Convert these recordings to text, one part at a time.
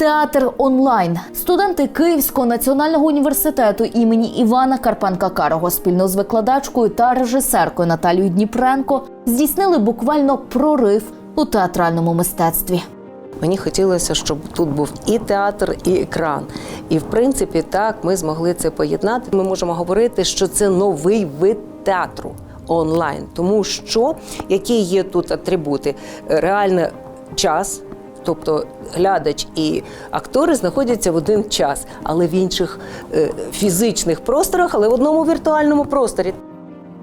Театр онлайн. Студенти Київського національного університету імені Івана Карпенка Карого спільно з викладачкою та режисеркою Наталією Дніпренко здійснили буквально прорив у театральному мистецтві. Мені хотілося, щоб тут був і театр, і екран. І в принципі, так ми змогли це поєднати. Ми можемо говорити, що це новий вид театру онлайн, тому що які є тут атрибути? Реально час. Тобто глядач і актори знаходяться в один час, але в інших е, фізичних просторах, але в одному віртуальному просторі.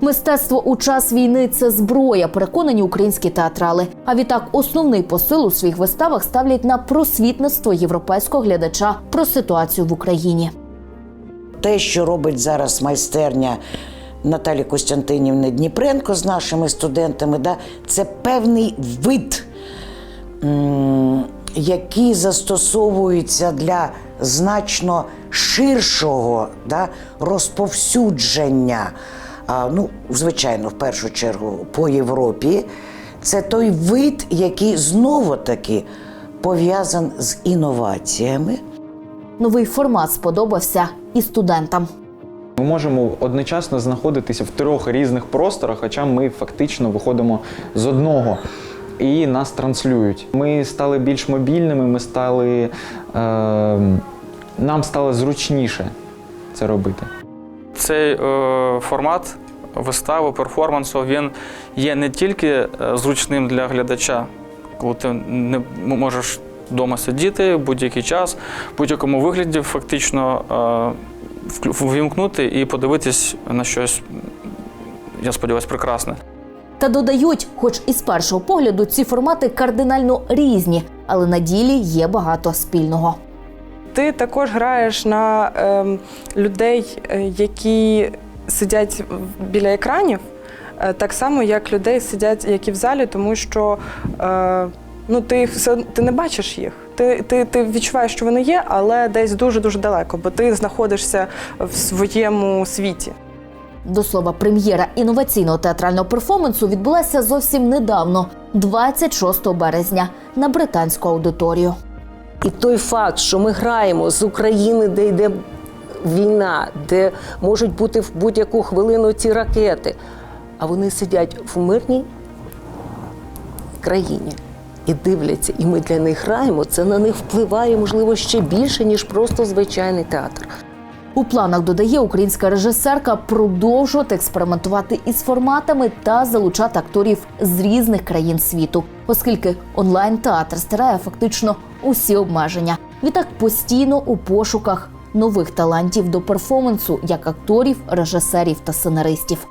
Мистецтво у час війни це зброя, переконані українські театрали. А відтак основний посил у своїх виставах ставлять на просвітництво європейського глядача про ситуацію в Україні. те, що робить зараз майстерня Наталі Костянтинівни Дніпренко з нашими студентами, да, це певний вид, м, який застосовується для значно ширшого да, розповсюдження. А, ну, звичайно, в першу чергу по Європі. Це той вид, який знову-таки пов'язаний з інноваціями. Новий формат сподобався і студентам. Ми можемо одночасно знаходитися в трьох різних просторах, хоча ми фактично виходимо з одного і нас транслюють. Ми стали більш мобільними, ми стали, е, нам стало зручніше це робити. Цей е, формат вистави, перформансу він є не тільки е, зручним для глядача, коли ти не можеш вдома сидіти будь-який час, в будь-якому вигляді фактично е, ввімкнути і подивитись на щось, я сподіваюся, прекрасне. Та додають, хоч і з першого погляду ці формати кардинально різні, але на ділі є багато спільного. Ти також граєш на ем, людей, е, які сидять біля екранів, е, так само, як людей сидять, які в залі, тому що е, ну, ти, все, ти не бачиш їх. Ти, ти, ти відчуваєш, що вони є, але десь дуже-дуже далеко, бо ти знаходишся в своєму світі. До слова, прем'єра інноваційного театрального перформансу відбулася зовсім недавно, 26 березня, на британську аудиторію. І той факт, що ми граємо з України, де йде війна, де можуть бути в будь-яку хвилину ці ракети, а вони сидять в мирній країні і дивляться, і ми для них граємо, це на них впливає, можливо, ще більше, ніж просто звичайний театр. У планах додає українська режисерка продовжувати експериментувати із форматами та залучати акторів з різних країн світу, оскільки онлайн-театр стирає фактично усі обмеження. Відтак постійно у пошуках нових талантів до перформансу як акторів, режисерів та сценаристів.